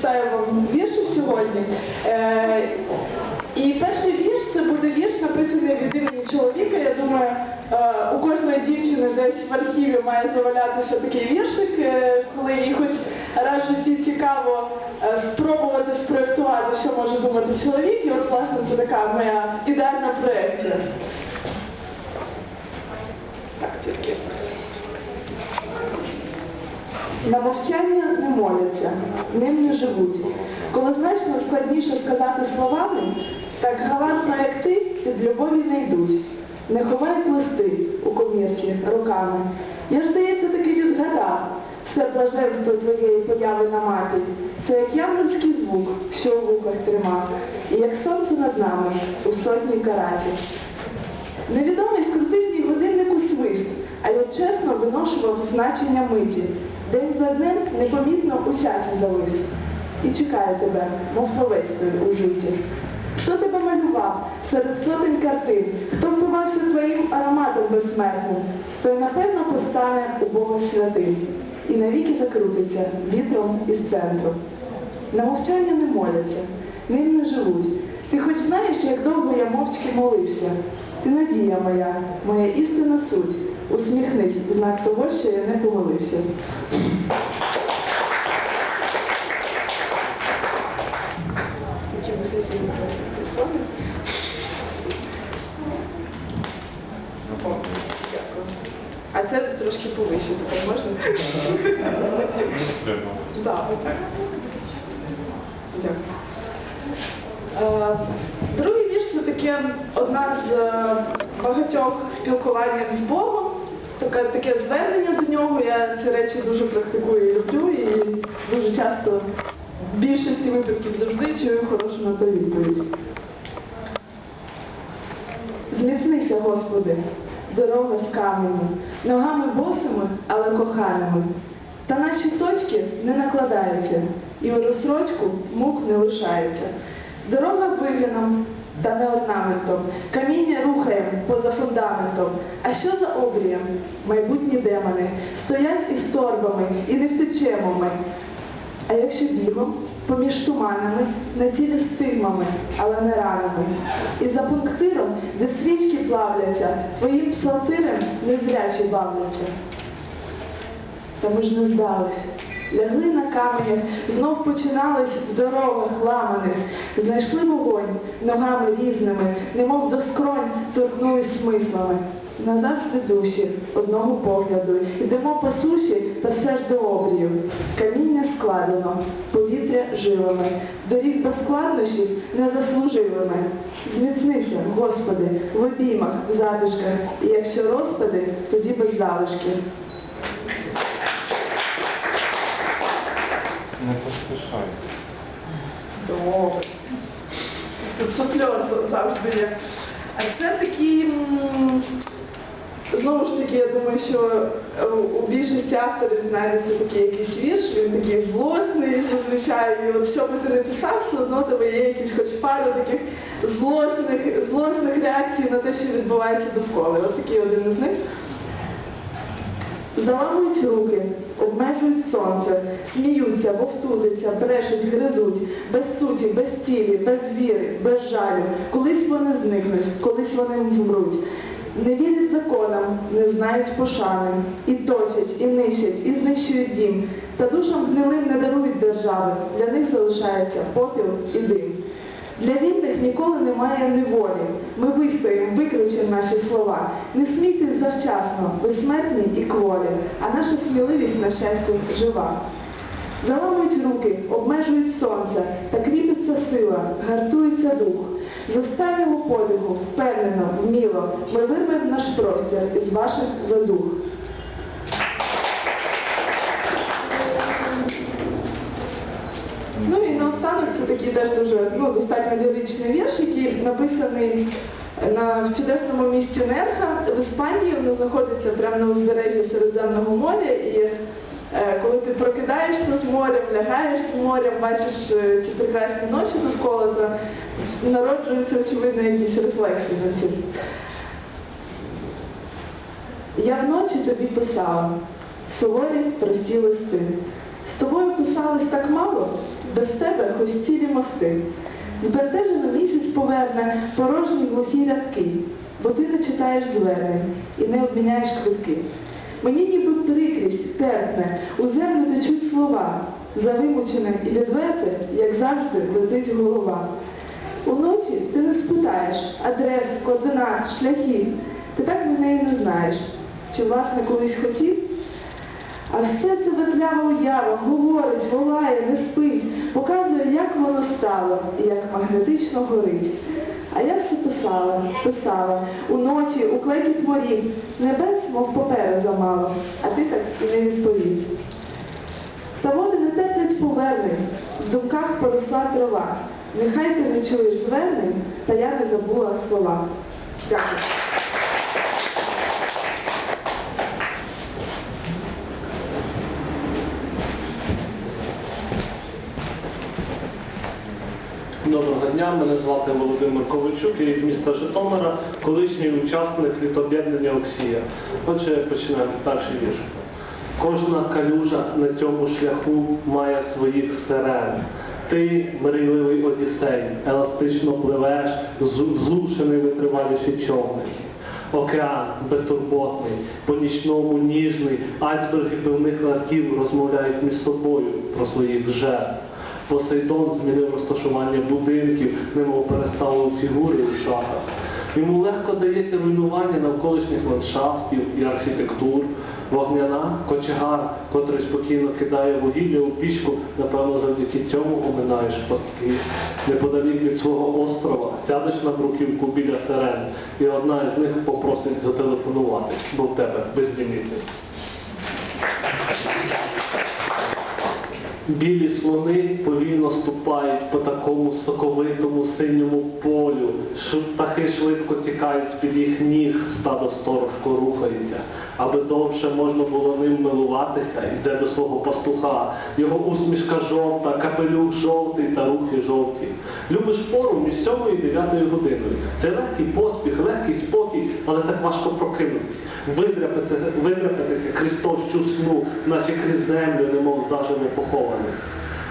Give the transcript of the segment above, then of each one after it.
прочитаю вам віршів сьогодні. Е, і перший вірш це буде вірш, написаний від імені чоловіка. Я думаю, е, у кожної дівчини десь в архіві має завалятися такий віршик, е, коли їй хоч раз в житті цікаво е, спробувати спроєктувати, що може думати чоловік. І от, власне, це така моя ідеальна проєкція. Так, тільки. На мовчання не моляться, ним не живуть. Коли значно складніше сказати словами, так галантно, як ти, від любові не йдуть. Не ховають листи у комірці руками. Я ж, здається, таки відгадав все блаженство твоєї появи на мапі. Це як яблунський звук, що у вухах тримав, і як сонце над нами у сотні каратів. Невідомий скрутив мій годинник у свист, а я чесно виношував значення миті. День за днем непомітно у часі завис. І чекаю тебе, мов словець у житті. Хто тебе малював серед сотень картин, хто впивався твоїм ароматом безсмертним, той напевно постане у Бога святим і навіки закрутиться вітром із центру. На мовчання не моляться, ним не живуть. Ти хоч знаєш, як довго я мовчки молився. Ти надія моя, моя істинна суть. Усміхнись знак того, що я не помилився. А це трошки повище, так можна? Дякую. Е, Другий вірш це таке одна з е, багатьох спілкувань з Богом. Таке, таке звернення до нього. Я ці речі дуже практикую і люблю, і дуже часто в більшості випадків завжди чую хорошу на то відповідь. Зміцнися, Господи, дорога з каменю, ногами босими, але коханими. Та наші точки не накладаються, і у розсрочку мук не лишається. Дорога вигляном та не орнаментом, каміння рухаєм поза фундаментом. А що за обрієм? Майбутні демони стоять із торбами і не втечемо ми. А якщо бігом, поміж туманами, на тілі стигмами, але не ранами. І за пунктиром, де свічки плавляться, твоїм псалтирем незрячі бавляться. Та ми ж не здались. Лягли на каменях, знов починались в дорогах ламаних, знайшли вогонь ногами різними, немов до скронь торкнулись смислами. Назавжди душі одного погляду, йдемо по суші та все ж до обрію. Каміння складено, повітря жилами, доріг без складнощів незаслуживими. Зміцнися, Господи, в обіймах, в затишках, і якщо розпади, тоді без залишки. Не поспішай. Добре. Тут суфльор завжди є. А це такі, знову ж таки, я думаю, що е, у більшості авторів знайдеться такий якийсь вірш, він такий злосний зазвичай, і що би ти не писав, все одно тебе є якісь хоч пару таких злосних, злосних реакцій на те, що відбувається довкола. Ось такий один із них. Заламують руки, обмежують сонце, сміються, вовтузиться, брешуть, гризуть, без суті, без цілі, без віри, без жалю. Колись вони зникнуть, колись вони вмруть. Не вірять законам, не знають пошани, і точать, і нищать, і знищують дім. Та душам гнилим не дарують держави, для них залишається попіл і дим. Для вільних ніколи немає неволі. Ми вистоїмо, викричемо наші слова. Не смійтесь завчасно, безсмертні і кволі, а наша сміливість, на щастя, жива. Заламують руки, обмежують сонце, та кріпиться сила, гартується дух. З останнього подиху, впевнено, вміло, ми вирвемо наш простір із ваших задух. Ну і наостанок це такий теж дуже ну, достатньо ліричний вірш, який написаний на в чудесному місті Нерха в Іспанії. Воно знаходиться прямо на узбережжі Середземного моря. І е, коли ти прокидаєшся з морем, лягаєш з морем, бачиш ці прекрасні ночі навколо, то народжуються очевидно якісь рефлексії на ці. Я вночі тобі писала суворі прості листи. З тобою писалось так мало, без тебе хоч цілі мости. Збентежено місяць поверне порожні глухі рядки, бо ти не читаєш звернень і не обміняєш квитки. Мені ніби прикрість терпне, у землю течуть слова, завимучене і відверте, як завжди, летить голова. Уночі ти не спитаєш адрес, координат, шляхів. Ти так мене і не знаєш. Чи власне колись хотів? А все це ветлява уява, говорить, волає, не спить, показує, як воно стало і як магнетично горить. А я все писала, писала, уночі, у клекіт морів, небес, мов паперу замало, а ти так і не відповів. Та води не терплять повернень, в думках поросла трава. Нехай ти не чуєш звернень, та я не забула слова. Дякую. Доброго дня, мене звати Володимир Ковальчук, я із міста Житомира, колишній учасник літоб'єднання Оксія. Отже, починаємо перший вірш. Кожна калюжа на цьому шляху має своїх сирен. Ти, мрійливий Одіссей, еластично пливеш, зу- зушений витриваліші човни. Океан безтурботний, по-нічному ніжний, айсберги пивних ларків розмовляють між собою про своїх жертв. Посейдон змінив розташування будинків, немов переставив фігури у шахах. Йому легко дається руйнування навколишніх ландшафтів і архітектур. Вогняна кочегар, котрий спокійно кидає вугілля у пічку, напевно, завдяки цьому оминаєш пастки. Неподалік від свого острова сядеш на бруківку біля сирен, і одна із них попросить зателефонувати, бо в тебе безлімітний. Білі слони повільно ступають по такому соковитому синьому полю. Птахи швидко тікають з-під їх ніг, стадо сторожко рухається. Аби довше можна було ним милуватися, йде до свого пастуха. Його усмішка жовта, капелюх жовтий та рухи жовті. Любиш пору між сьомою і дев'ятою годиною. Це легкий поспіх, легкий спокій, але так важко прокинутись. Видряпатися, крізь товщу сну, наче крізь землю, немов заживо похований.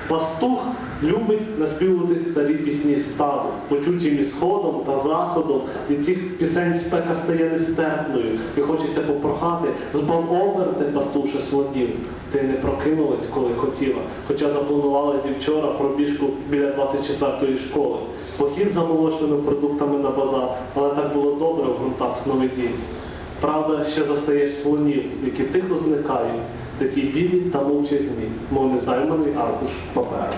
Пастух любить наспівувати старі пісні стаду, почуті між сходом та заходом. Від цих пісень спека стає нестерпною, і хочеться попрохати, збав оберти пастуше слонів. Ти не прокинулась, коли хотіла, хоча запланувала зі вчора пробіжку біля 24-ї школи. Похід за молочними продуктами на базар, але так було добре в ґрунтах сновидінь. Правда, ще застаєш слонів, які тихо зникають, такі білі та мовчазні, мов незайманий аркуш паперу.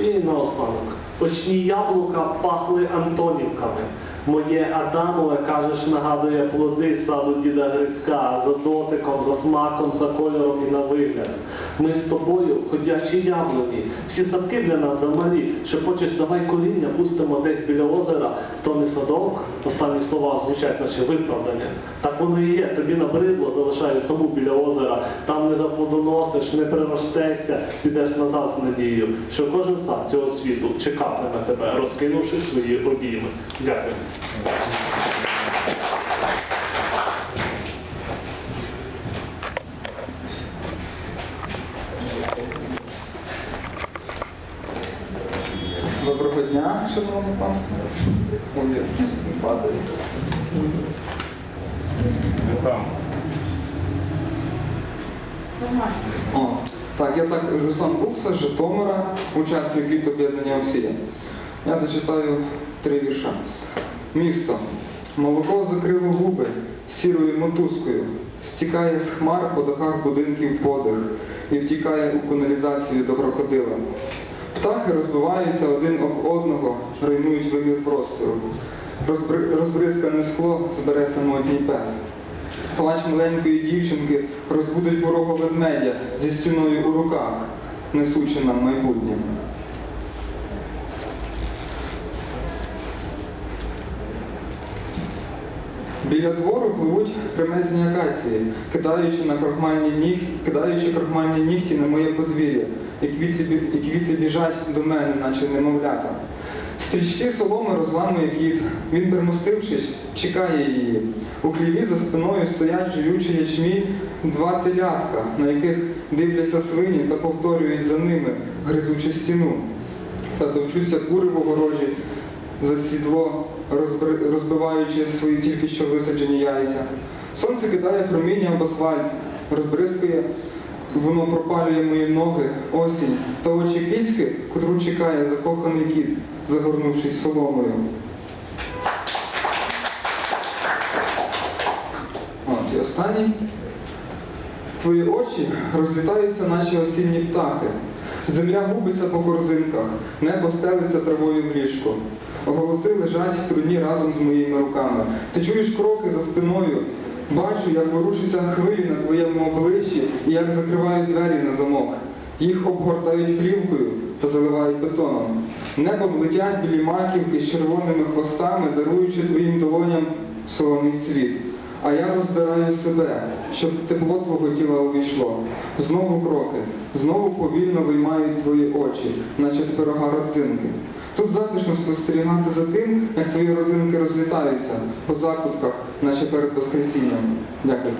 І наостанок. Очні яблука пахли Антонівками. Моє Адамове, кажеш, нагадує плоди саду діда Грицька за дотиком, за смаком, за кольором і на вигляд. Ми з тобою ходячі яблуні. Всі садки для нас замалі. Шепочеш, давай коріння пустимо десь біля озера, то не садок. Останні слова звучать наче виправдання. Так воно і є. Тобі набридло, залишаю саму біля озера. Там не заплодоносиш, не приростешся, підеш назад з надією, що кожен сад цього світу чекатиме на тебе, розкинувши свої обійми. Дякую. Доброго дня, шановне панство. Ой, падає. О, так, я так, Руслан Букса, Житомира, учасник літоб'єднання Оксія. Я зачитаю три вірша. Місто. Молоко закрило губи сірою мотузкою, стікає з хмар по дахах будинків подих і втікає у каналізацію до крокодила. Птахи розбиваються один об одного, руйнують вимір простору. Розбри- Розбризкане скло збере самотній пес. Плач маленької дівчинки розбудить ворого ведмедя зі стіною у руках, несучи нам майбутнє. Біля двору пливуть кремезні акації, кидаючи на крохмальні ніг, кидаючи крохмальні нігті на моє подвір'я, і квіти біжать до мене, наче немовлята. Стрічки соломи розламує кіт. Він, примостившись, чекає її. У хліві за спиною стоять жуючи ячмінь два телятка, на яких дивляться свині та повторюють за ними, гризучи стіну. Та товчуться кури в огорожі, за сідло розбиваючи свої тільки що висаджені яйця. Сонце кидає проміння об асфальт, розбризкує, воно пропалює мої ноги, осінь та очі кицьки, котру чекає закоханий кіт, загорнувшись соломою. От, і останній. Твої очі розлітаються, наче осінні птахи. Земля губиться по корзинках, небо стелиться травою в ліжко. Голоси лежать в труні разом з моїми руками. Ти чуєш кроки за спиною. Бачу, як ворушаться хвилі на твоєму обличчі і як закривають двері на замок. Їх обгортають плівкою та заливають бетоном. Небом летять білі маківки з червоними хвостами, даруючи твоїм долоням солоний цвіт. А я роздираю себе, щоб тепло твого тіла увійшло. Знову кроки, знову повільно виймають твої очі, наче з пирога родзинки. Тут затишно спостерігати за тим, як твої родзинки розлітаються по закутках, наче перед Воскресінням. Дякую.